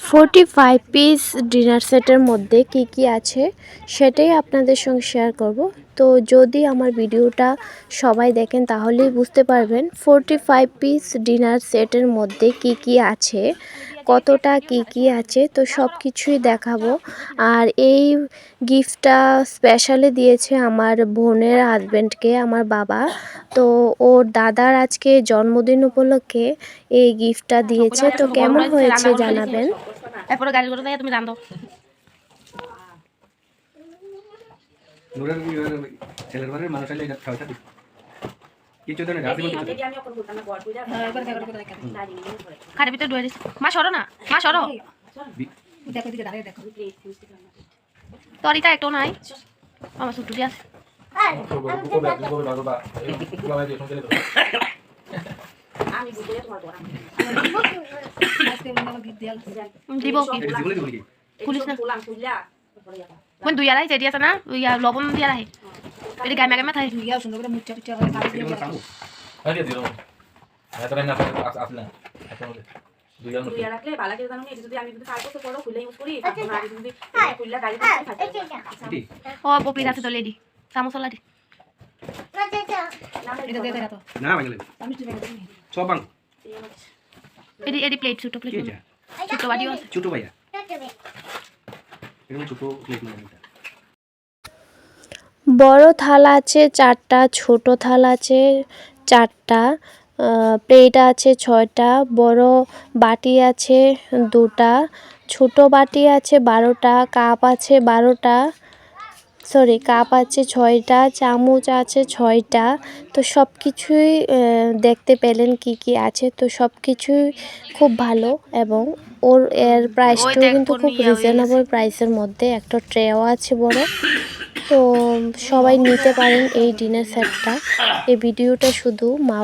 Forty five piece dinner সেটের মধ্যে কি কি আছে সেটাই আপনাদের সঙ্গে শেয়ার করব। তো যদি আমার ভিডিওটা সবাই দেখেন তাহলেই বুঝতে পারবেন ফোরটি ফাইভ পিস ডিনার সেটের মধ্যে কি কি আছে, কতটা কি কি আছে, তো সব কিছুই দেখাবো। আর এই গিফটটা স্পেশালি দিয়েছে আমার বোনের হাজব্যান্ডকে আমার বাবা। তো ওর দাদার আজকে জন্মদিন উপলক্ষে এই গিফটটা দিয়েছে। তো কেমন হয়েছে জানাবেন? এরপরে গাড়ি করে তুমি রান্ধো নুরের ছেলের বাড়ির মানুষ আইলে খাওয়াটা কিছু দিন রাতে বলতে খাটের ভিতরে ডুয়ে দিছি মা সরো না। মা সরো। তরিটা একটাও নাই। আমার ছুটু দিয়ে আছে দিব কি? না কোন দুই আড়াই যেটি আছে না আর লবণ দিয়ে রাখে এটি গামে গামে থাকে ও বপির আছে তো লেডি চামচলা দি। না ভাঙলে সব বাং এটি এটি প্লেট ছোট প্লেট। ছোট বাটিও ছোট ভাইয়া বড় থাল আছে, চারটা, ছোট থাল আছে, চারটা প্লেট আছে ছয়টা, বড় বাটি আছে দুটা, ছোট বাটি আছে বারোটা, কাপ আছে বারোটা সরি কাপ আছে ছয়টা চামচ আছে ছয়টা। তো সব কিছুই দেখতে পেলেন কি কি আছে। তো সব কিছুই খুব ভালো এবং ওর এর প্রাইসটাও কিন্তু খুব রিজনেবল প্রাইসের মধ্যে। একটা ট্রেও আছে বড়। তো সবাই নিতে পারেন এই ডিনার সেটটা এই ভিডিওটা শুধু মা